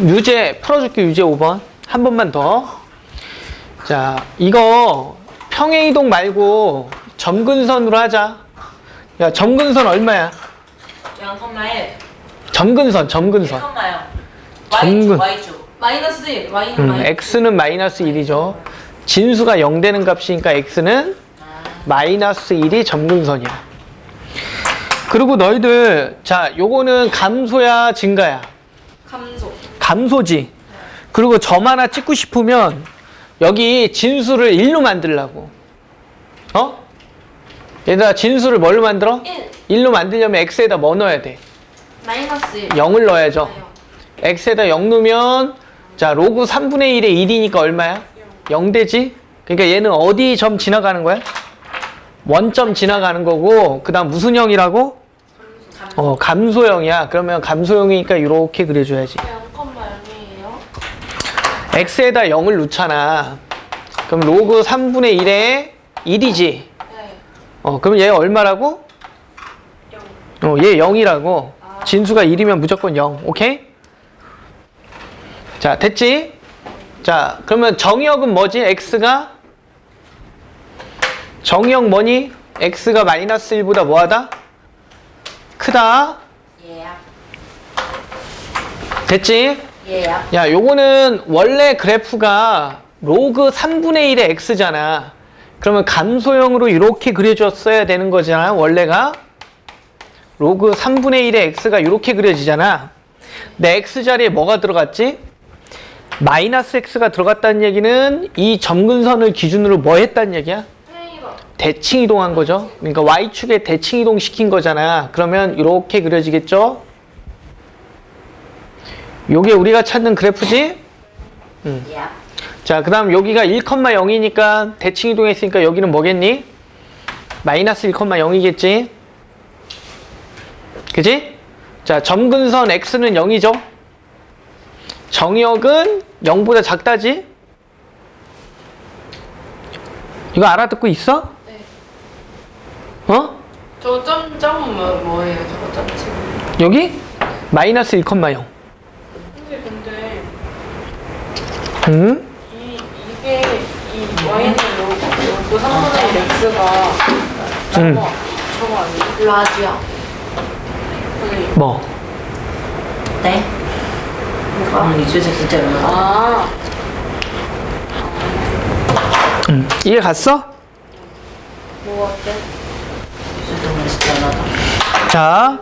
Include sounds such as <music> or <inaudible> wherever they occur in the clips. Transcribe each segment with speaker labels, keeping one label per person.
Speaker 1: 유제 풀어줄게 유제 5번. 한 번만 더자 이거 평행이동 말고 점근선으로 하자. 야 점근선 얼마야?
Speaker 2: 0,1
Speaker 1: 점근선 점근선.
Speaker 2: 1,0
Speaker 1: 정근.
Speaker 2: Y축 Y축
Speaker 3: 마이너스 1, Y는
Speaker 1: 음,
Speaker 3: 마이너스
Speaker 1: x는 마이너스 1이죠. 진수가 0 되는 값이니까 x는 마이너스 1이 점근선이야. 그리고 너희들 자 요거는 감소야 증가야
Speaker 3: 감소.
Speaker 1: 감소지. 그리고 점 하나 찍고 싶으면 여기 진수를 1로 만들라고. 어? 얘들아 진수를 뭘로 만들어?
Speaker 3: 1,
Speaker 1: 1로 만들려면 x에다 뭐 넣어야 돼?
Speaker 3: 마이너스 1.
Speaker 1: 0을 넣어야죠.
Speaker 3: 영.
Speaker 1: x에다 0 넣으면 자 로그 3분의 1의 1이니까 얼마야? 0 되지? 그러니까 얘는 어디 점 지나가는 거야? 원점 지나가는 거고 그 다음 무슨 형이라고? 어 감소형이야. 그러면 감소형이니까 이렇게 그려줘야지.
Speaker 3: 0,0이에요.
Speaker 1: x에다 0을 넣잖아. 그럼 로그 3분의 1에 1이지.
Speaker 3: 네.
Speaker 1: 어, 그럼 얘 얼마라고?
Speaker 3: 0.
Speaker 1: 어, 얘 0이라고. 진수가 1이면 무조건 0. 오케이? 자, 됐지? 자, 그러면 정의역은 뭐지? x가? 정의역 뭐니? x가 마이너스 1보다 뭐하다? 크다.
Speaker 2: 예.
Speaker 1: 됐지?
Speaker 2: 예.
Speaker 1: 야, 요거는 원래 그래프가 로그 3분의 1의 x잖아. 그러면 감소형으로 이렇게 그려줬어야 되는 거잖아, 원래가. 로그 3분의 1의 x가 이렇게 그려지잖아. 내 x 자리에 뭐가 들어갔지? 마이너스 x가 들어갔다는 얘기는 이 점근선을 기준으로 뭐 했다는 얘기야? 대칭 이동한 거죠. 그러니까 y축에 대칭 이동 시킨 거잖아. 그러면 이렇게 그려지겠죠? 요게 우리가 찾는 그래프지?
Speaker 2: 예.
Speaker 1: 자, 그 다음 여기가 1,0이니까 대칭 이동했으니까 여기는 뭐겠니? 마이너스 1,0이겠지? 그지? 자, 점근선 x는 0이죠? 정역은 0보다 작다지? 이거 알아듣고 있어?
Speaker 3: 네.
Speaker 1: 어?
Speaker 3: 저 점, 점은 뭐, 뭐예요? 저거 점치.
Speaker 1: 여기? 마이너스 1,0.
Speaker 3: 근데 근데
Speaker 1: 음?
Speaker 3: 이, 이게 이 Y는 요거 3분의 1 X가
Speaker 1: 음.
Speaker 3: 저거 저거 아니에요? 라지야. 선생님.
Speaker 1: 뭐?
Speaker 2: 네. 뭐가? 이 주제 진짜 얼마나?
Speaker 3: 아.
Speaker 1: 음. 이해 갔어?
Speaker 3: 뭐 어때?
Speaker 2: 주제 진짜 얼마나?
Speaker 1: 자,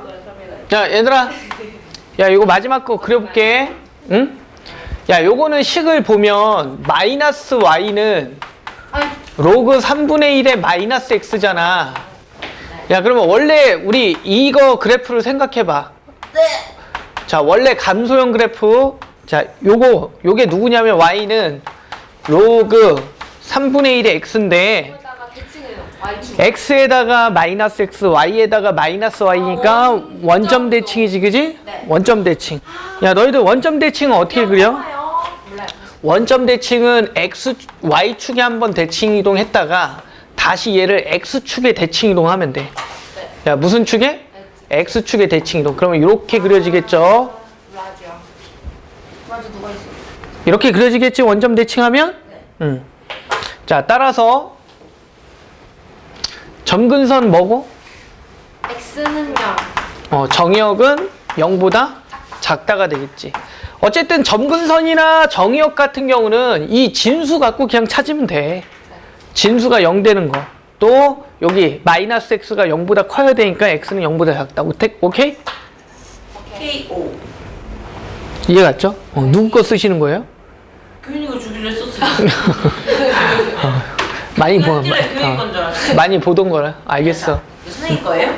Speaker 1: 야 얘들아, <laughs> 야 이거 마지막 거 그려볼게. 응? 야 요거는 식을 보면 마이너스 y는 로그 3분의 1의 마이너스 x잖아. 야 그러면 원래 우리 이거 그래프를 생각해봐.
Speaker 2: 네.
Speaker 1: 자 원래 감소형 그래프 자 요거 요게 누구냐면 y는 로그 3분의 1의 x인데 x에다가 마이너스 x, y에다가 마이너스 y니까
Speaker 3: 아,
Speaker 1: 원점 대칭이지, 그지?
Speaker 2: 네.
Speaker 1: 원점 대칭. 야, 너희들 원점 대칭은 어떻게 그려? 원점 대칭은 x, y축에 한번 대칭 이동했다가 다시 얘를 x축에 대칭 이동하면 돼. 야, 무슨 축에? x축에 대칭 이동. 그러면 이렇게 그려지겠죠? 이렇게 그려지겠지, 원점 대칭하면?
Speaker 2: 네.
Speaker 1: 응. 자, 따라서 점근선 뭐고?
Speaker 3: X는 0.
Speaker 1: 어, 정의역은 0보다 작다가 되겠지. 어쨌든 점근선이나 정의역 같은 경우는 이 진수 갖고 그냥 찾으면 돼. 진수가 0 되는 거. 또 여기 마이너스 x가 0보다 커야 되니까 x는 0보다 작다. 오케이? 오케이?
Speaker 2: KO.
Speaker 1: 이해 갔죠? 어, 누구 거 쓰시는 거예요?
Speaker 2: 교인이가 주기로 했었어요. <laughs>
Speaker 1: 많이 보,
Speaker 2: 건줄 알았어요.
Speaker 1: 많이 보던 거라. 알겠어.
Speaker 2: 선생님 거예요?